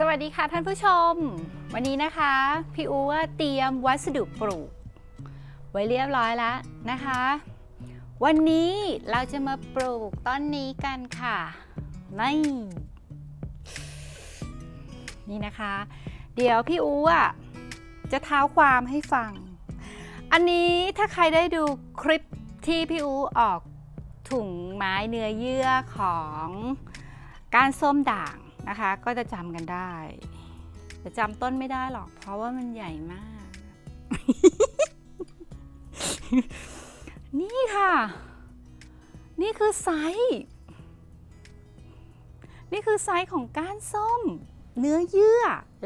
สวัสดีค่ะท่านผู้ชม วันนี้นะคะ พี่อูว่าเตรียมวัสดุปลูก ไว้เรียบร้อยแล้วนะคะ วันนี้เราจะมาปลูกต้นนี้กันค่ะนี่นี่นะคะ เดี๋ยวพี่อูอะจะเท้าความให้ฟัง อันนี้ถ้าใครได้ดูคลิปที่พี่อูออกถุงไม้เนื้อเยื่อของการส้มด่าง นะคะ ก็จะจำกันได้ แต่จำต้นไม่ได้หรอก เพราะว่ามันใหญ่มาก นี่ค่ะ นี่คือไซส์นี่คือไซส์ของก้านส้ม เนื้อเยื่อ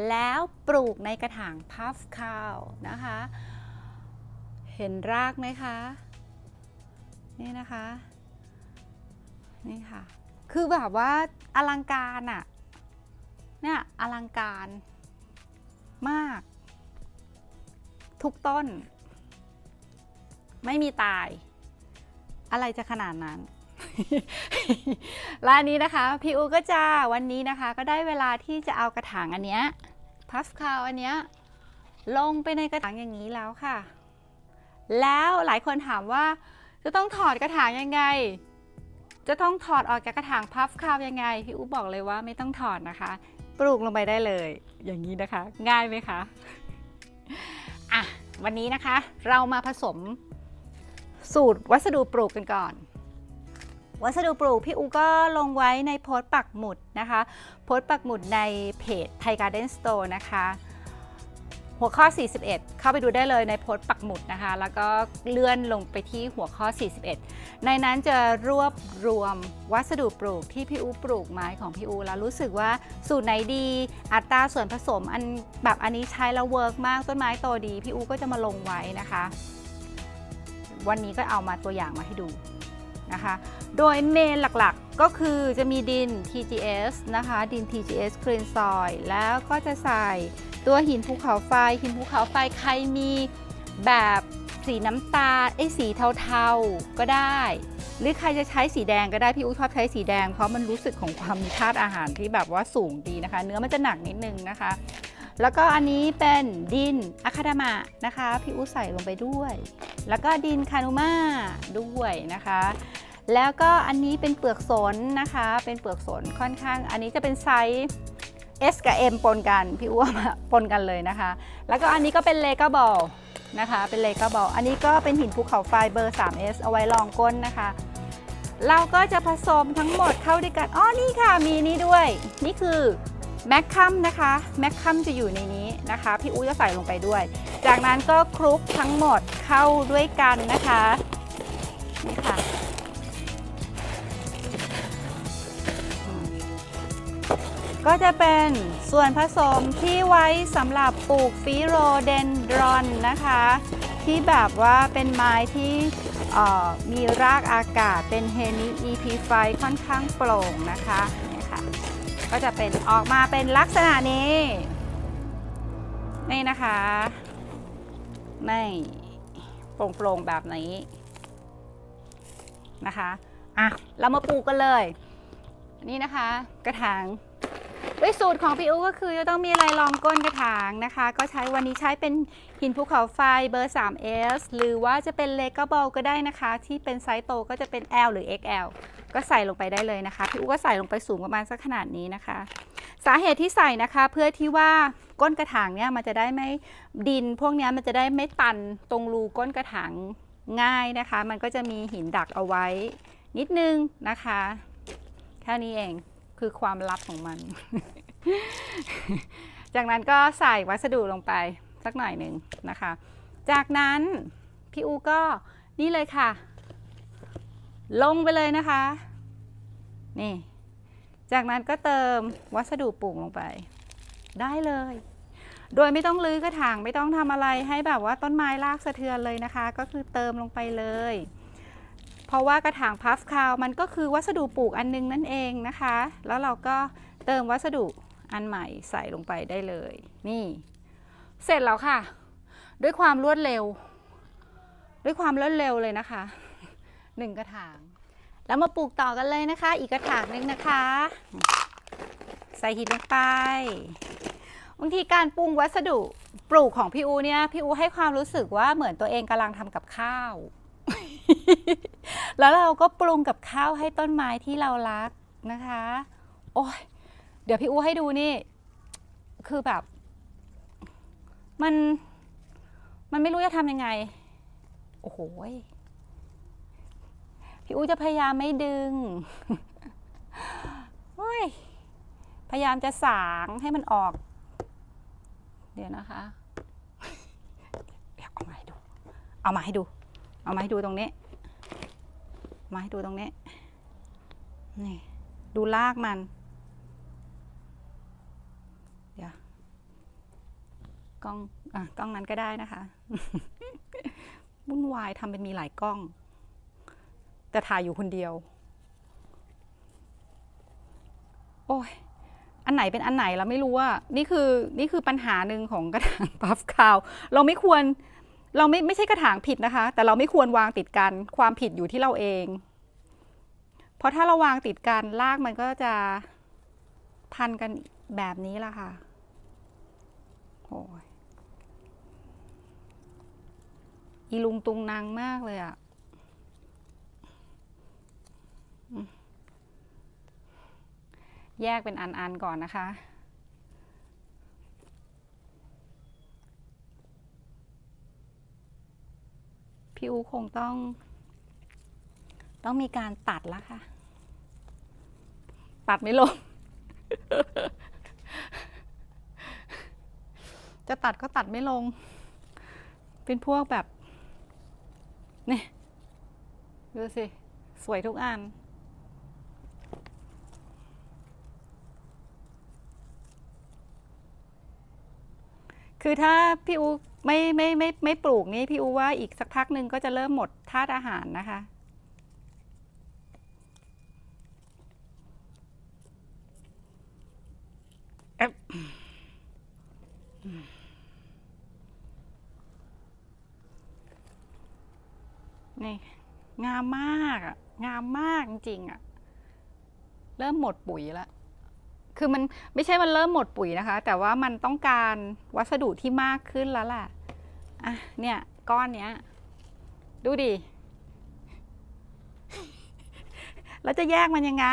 แล้วปลูกในกระถางพัฟข้าวนะคะ เห็นรากไหมคะ นี่นะคะ นี่ค่ะ คือแบบว่าอลังการอะ เนี่ยอลังการมาก ทุกต้น ไม่มีตาย อะไรจะขนาดนั้นร้านนี้นะคะ พี่อูก็จะวันนี้นะคะ ก็ได้เวลาที่จะเอากระถางอันเนี้ยพัฟคาวอันเนี้ยลงไปในกระถางอย่างนี้แล้วค่ะ แล้วหลายคนถามว่า จะต้องถอดกระถางยังไง จะต้องถอดออกจากกระถางพัฟคาวยังไง พี่อูบอกเลยว่าไม่ต้องถอดนะคะ ปลูกลงไปได้เลย อย่างนี้นะคะ ง่ายไหมคะอะวันนี้นะคะ เรามาผสมสูตรวัสดุปลูกกันก่อน วัสดุปลูกพี่อูก็ลงไว้ในโพสต์ปักหมุดนะคะ โพสต์ปักหมุดในเพจไทยการ์เด้นสโตร์นะคะ หัวข้อ 41 เข้าไปดูได้เลยในโพสต์ปักหมุดนะคะ แล้วก็เลื่อนลงไปที่หัวข้อ 41 ในนั้นจะรวบรวมวัสดุปลูกที่พี่อูปลูกไม้ของพี่อูแล้วรู้สึกว่าสูตรไหนดี อัตราส่วนผสมอันแบบอันนี้ใช้แล้วเวิร์กมากต้นไม้โตดี พี่อูก็จะมาลงไว้นะคะ วันนี้ก็เอามาตัวอย่างมาให้ดูนะคะ โดยเมนหลักๆก็คือจะมีดิน TGS นะคะ ดิน TGS Clean Soil แล้วก็จะใส่ ตัวหินภูเขาไฟหินภูเขาไฟใครมีแบบสีน้ำตาลไอ้สีเทาๆก็ได้ หรือใครจะใช้สีแดงก็ได้พี่อุ้ชอบใช้สีแดง เพราะมันรู้สึกของความมีธาตุอาหารที่แบบว่าสูงดีนะคะ เนื้อมันจะหนักนิดนึงนะคะ แล้วก็อันนี้เป็นดินอะคาดามะนะคะ พี่อุ้ใส่ลงไปด้วย แล้วก็ดินคานุมาด้วยนะคะ แล้วก็อันนี้เป็นเปลือกสนนะคะ เป็นเปลือกสนค่อนข้าง อันนี้จะเป็นไซส์ S กับ M ปนกัน พี่อ้วมาปนกันเลยนะคะ แล้วก็อันนี้ก็เป็นเลกาบอลนะคะ เป็นเลกาบอลอันนี้ก็เป็นหินภูเขาไฟเบอร์ 3S เอาไว้รองก้นนะคะ เราก็จะผสมทั้งหมดเข้าด้วยกัน อ๋อ นี่ค่ะ มีนี่ด้วย นี่คือแมคคัมนะคะ แมคคัมจะอยู่ในนี้นะคะ พี่อุ้จะใส่ลงไปด้วย จากนั้นก็คลุกทั้งหมดเข้าด้วยกันนะคะ ก็จะเป็นส่วนผสมที่ไว้สำหรับปลูกฟิโรเดนดรอนนะคะ ที่แบบว่าเป็นไม้ที่มีรากอากาศเป็นเฮนิ EP ไฟค่อนข้างโปร่งนะคะนี่ค่ะก็จะเป็นออกมาเป็นลักษณะนี้ นี่นะคะนี่โปร่งๆแบบนี้นะคะอะเรามาปลูกกันเลย นี่นะคะ กระถาง ด้วยสูตรของพี่อูก็คือจะต้องมีอะไรรองก้นกระถางนะคะ ก็ใช้วันนี้ใช้เป็นหินภูเขาไฟเบอร์ 3S หรือว่าจะเป็นเลก a บอลก็ได้นะคะ ที่เป็นไซส์โตก็จะเป็น L หรือ XL ก็ใส่ลงไปได้เลยนะคะ พี่อูก็ใส่ลงไปสูงประมาณสักขนาดนี้นะคะ สาเหตุที่ใส่นะคะเพื่อที่ว่าก้นกระถางเนี่ยมันจะได้ไม่ดิน พวกนี้มันจะได้ไม่ตันตรงรูก้นกระถางง่ายนะคะ มันก็จะมีหินดักเอาไว้นิดนึงนะคะ แค่นี้เอง คือความลับของมัน จากนั้นก็ใส่วัสดุลงไปสักหน่อยหนึ่งนะคะ จากนั้นพี่อูก็นี่เลยค่ะ ลงไปเลยนะคะ นี่ จากนั้นก็เติมวัสดุปลูกลงไป ได้เลย โดยไม่ต้องลื้อกระถางไม่ต้องทำอะไรให้แบบว่าต้นไม้รากสะเทือนเลยนะคะ ก็คือเติมลงไปเลย เพราะว่ากระถางพัฟคาวมันก็คือวัสดุปลูกอันนึงนั่นเองนะคะ แล้วเราก็เติมวัสดุอันใหม่ใส่ลงไปได้เลย นี่ เสร็จแล้วค่ะ ด้วยความรวดเร็ว ด้วยความรวดเร็วเลยนะคะหนึ่งกระถาง แล้วมาปลูกต่อกันเลยนะคะ อีกกระถางหนึ่งนะคะ ใส่หินลงไปบางทีการปรุงวัสดุปลูกของพี่อูเนี่ยพี่อูให้ความรู้สึกว่าเหมือนตัวเองกำลังทำกับข้าว แล้วเราก็ปรุงกับข้าวให้ต้นไม้ที่เรารักนะคะ โอ้ยเดี๋ยวพี่อูให้ดูนี่ คือแบบ มัน มันไม่รู้จะทำยังไง โอ้โหพี่อูจะพยายามไม่ดึงโอ้ยพยายามจะสางให้มันออก เดี๋ยวนะคะ เดี๋ยวเอามาให้ดู เอามาให้ดู เอามาให้ดูตรงนี้ มาให้ดูตรงนี้ นี่ ดูลากมัน เดี๋ยว กล้อง อะ กล้องนั้นก็ได้นะคะ วุ่นวายทำเป็นมีหลายกล้อง แต่ถ่ายอยู่คนเดียว โอ้ยอันไหนเป็นอันไหนเราไม่รู้ว่านี่คือนี่คือปัญหาหนึ่งของกระถางพัฟคาว เราไม่ควร เราไม่ไม่ใช่กระถางผิดนะคะ แต่เราไม่ควรวางติดกันความผิดอยู่ที่เราเอง เพราะถ้าเราวางติดกันรากมันก็จะพันกันแบบนี้ละค่ะโอ้ยอีลุงตุงนางมากเลยอะแยกเป็นอัน ๆ ก่อนนะคะ พี่อูคงต้อง ต้องมีการตัดแล้วค่ะ ตัดไม่ลง จะตัดก็ตัดไม่ลง เป็นพวกแบบนี่ดูสิ สวยทุกอันคือถ้าพี่อู ไม่ไม่ไม่ไม่ปลูกนี่พี่อูว่าอีกสักพักหนึ่งก็จะเริ่มหมดธาตุอาหารนะคะเอ๊ะนี่ งามมากอะงามมากจริงๆอะเริ่มหมดปุ๋ยแล้ว คือมันไม่ใช่มันเริ่มหมดปุ๋ยนะคะ แต่ว่ามันต้องการวัสดุที่มากขึ้นแล้วแหละอะเนี่ย ก้อนเนี้ย ดูดิแล้วจะแยกมันยังไง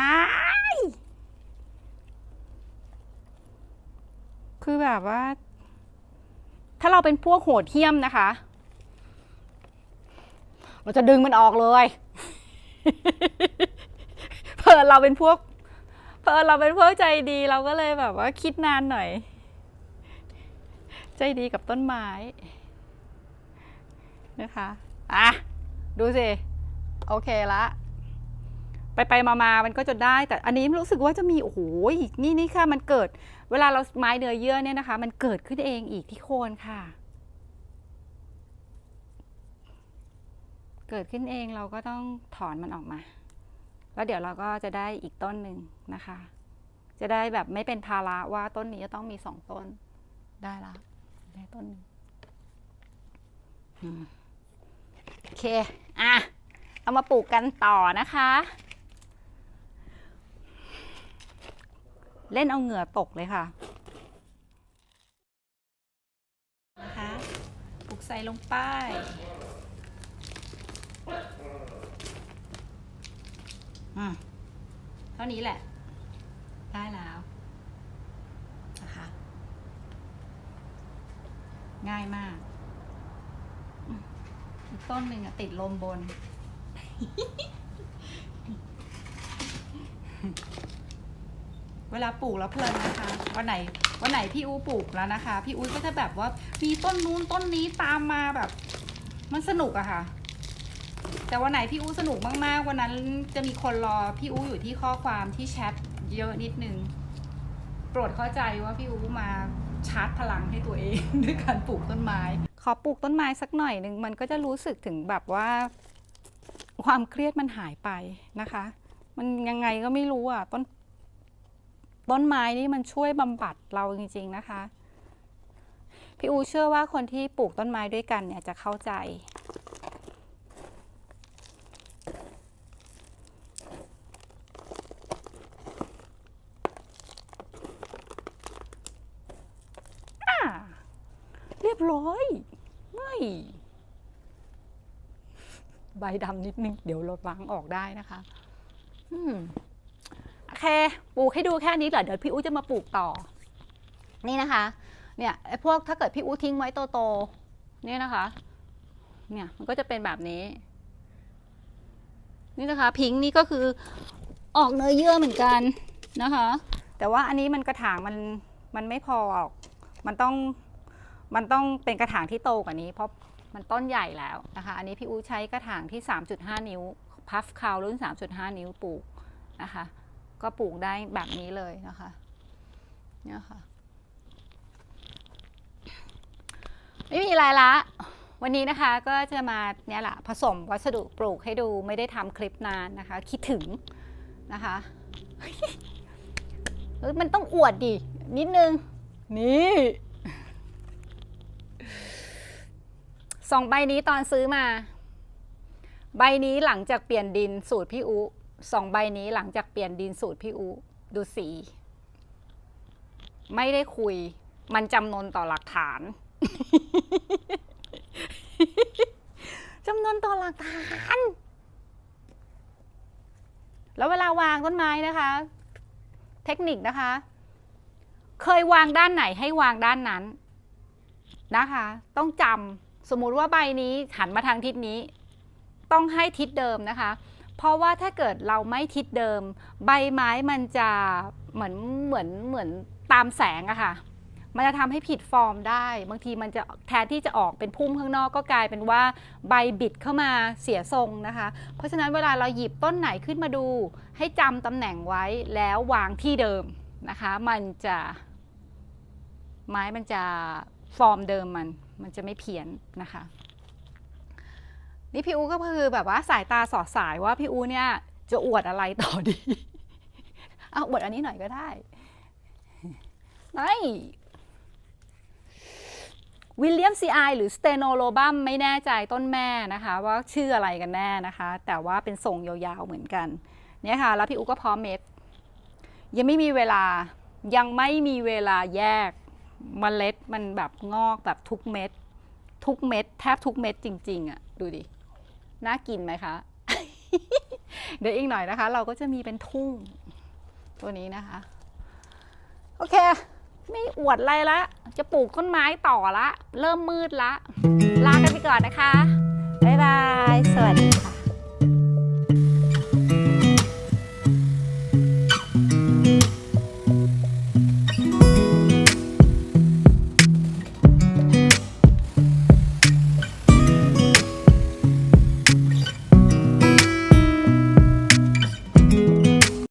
คือแบบว่า ถ้าเราเป็นพวกโหดเหี้ยมนะคะ เราจะดึงมันออกเลย เพิ่เราเป็นพวก เพิ่เราเป็นพวกใจดีเราก็เลยแบบว่าคิดนานหน่อย ใจดีกับต้นไม้นะคะ อะ ดูสิ โอเคละ ไปไปมามามันก็จะได้ แต่อันนี้รู้สึกว่าจะมี โอ้โห นี่นี่ค่ะ มันเกิด เวลาเราไม้เนื้อเยื่อเนี่ยนะคะ มันเกิดขึ้นเองอีกที่โคนค่ะ เกิดขึ้นเองเราก็ต้องถอนมันออกมา แล้วเดี๋ยวเราก็จะได้อีกต้นหนึ่งนะคะ จะได้แบบไม่เป็นภาระว่าต้นนี้จะต้องมีสองต้น ได้ละได้ต้นหนึ่งอืมโอเค อะ เอามาปลูกกันต่อนะคะ เล่นเอาเหงื่อตกเลยค่ะนะคะปลูกใส่ลงไป อืมเท่านี้แหละ ได้แล้วนะคะ ง่ายมาก อีกต้นหนึ่งอะติดลมบน เวลาปลูกแล้วเพลินนะคะ วันไหนวันไหนพี่อูปลูกแล้วนะคะ พี่อูก็จะแบบว่ามีต้นนู้นต้นนี้ตามมาแบบ มันสนุกอะค่ะ แต่วันไหนพี่อูสนุกมากๆ วันนั้นจะมีคนรอพี่อูอยู่ที่ข้อความที่แชทเยอะนิดนึง โปรดเข้าใจว่าพี่อูมาชาร์จพลังให้ตัวเอง ด้วยการปลูกต้นไม้ ขอปลูกต้นไม้สักหน่อยหนึ่งมันก็จะรู้สึกถึงแบบว่า ความเครียดมันหายไปนะคะ มันยังไงก็ไม่รู้อะต้น ต้นไม้นี่มันช่วยบำบัดเราจริง ๆ นะคะ พี่อูเชื่อว่าคนที่ปลูกต้นไม้ด้วยกันเนี่ยจะเข้าใจ บร้อย ไม่ ใบดำนิดนึง เดี๋ยวเราล้างออกได้นะคะ อืมโอเคปลูกให้ดูแค่นี้เหรอเดี๋ยวพี่อู๋จะมาปลูกต่อ นี่นะคะ เนี่ยไอ้พวกถ้าเกิดพี่อู๋ทิ้งไว้โตๆเนี่ยนะคะ เนี่ยมันก็จะเป็นแบบนี้ นี่นะคะ พิงค์นี่ก็คือออกเนื้อเยื่อเหมือนกันนะคะ แต่ว่าอันนี้มันกระถางมันมันไม่พอออกมันต้อง มันต้องเป็นกระถางที่โตกว่านี้ เพราะมันต้นใหญ่แล้วนะคะ อันนี้พี่อูใช้กระถางที่ 3.5 นิ้ว พัฟคาวรุ่น 3.5 นิ้วปลูกนะคะ ก็ปลูกได้แบบนี้เลยนะคะเนี่ยค่ะ ไม่มีอะไรละ วันนี้นะคะก็จะมาเนี่ยแหละผสมวัสดุปลูกให้ดูไม่ได้ทำคลิปนานนะคะ คิดถึงนะคะมันต้องอวดดินิดนึง นี่ สองใบนี้ตอนซื้อมา ใบนี้หลังจากเปลี่ยนดินสูตรพี่อุสองใบนี้หลังจากเปลี่ยนดินสูตรพี่อุดูสี ไม่ได้คุย มันจำนนต่อหลักฐานจำนวนต่อหลักฐาน แล้วเวลาวางต้นไม้นะคะ เทคนิคนะคะ เคยวางด้านไหนให้วางด้านนั้นนะคะ ต้องจำ สมมุติว่าใบนี้หันมาทางทิศนี้ ต้องให้ทิศเดิมนะคะ เพราะว่าถ้าเกิดเราไม่ทิศเดิม ใบไม้มันจะเหมือนเหมือนเหมือนตามแสงอะค่ะ มันจะทำให้ผิดฟอร์มได้ บางทีมันจะแทนที่จะออกเป็นพุ่มข้างนอกก็กลายเป็นว่าใบบิดเข้ามาเสียทรงนะคะ เพราะฉะนั้นเวลาเราหยิบต้นไหนขึ้นมาดู ให้จำตำแหน่งไว้แล้ววางที่เดิมนะคะ มันจะไม้มันจะฟอร์มเดิมมัน มันจะไม่เพี้ยนนะคะนี่พี่อูก็คือแบบว่าสายตาสอดสายว่าพี่อูเนี่ยจะอวดอะไรต่อดีเอาอวดอันนี้หน่อยก็ได้ไม่วิลเลียมซีไอหรือสเตโนโลบัมไม่แน่ใจต้นแม่นะคะ ว่าชื่ออะไรกันแน่นะคะ แต่ว่าเป็นทรงยาวๆเหมือนกันเนี่ยค่ะ แล้วพี่อูก็พร้อมเม็ดยังไม่มีเวลายังไม่มีเวลาแยก มเมล็ดมันแบบงอกแบบทุกเม็ด ทุกเม็ดแทบทุกเม็ดจริง ๆอะ่ะ ดูดิ น่ากินไหมคะ เดี๋ยวอีกหน่อยนะคะ เราก็จะมีเป็นทุ่ง ตัวนี้นะคะ โอเค ไม่อวดอะไรละ จะปลูกต้นไม้ต่อละ เริ่มมืดละ ลากันไปก่อนนะคะ บ๊ายบาย สวัสดีค่ะ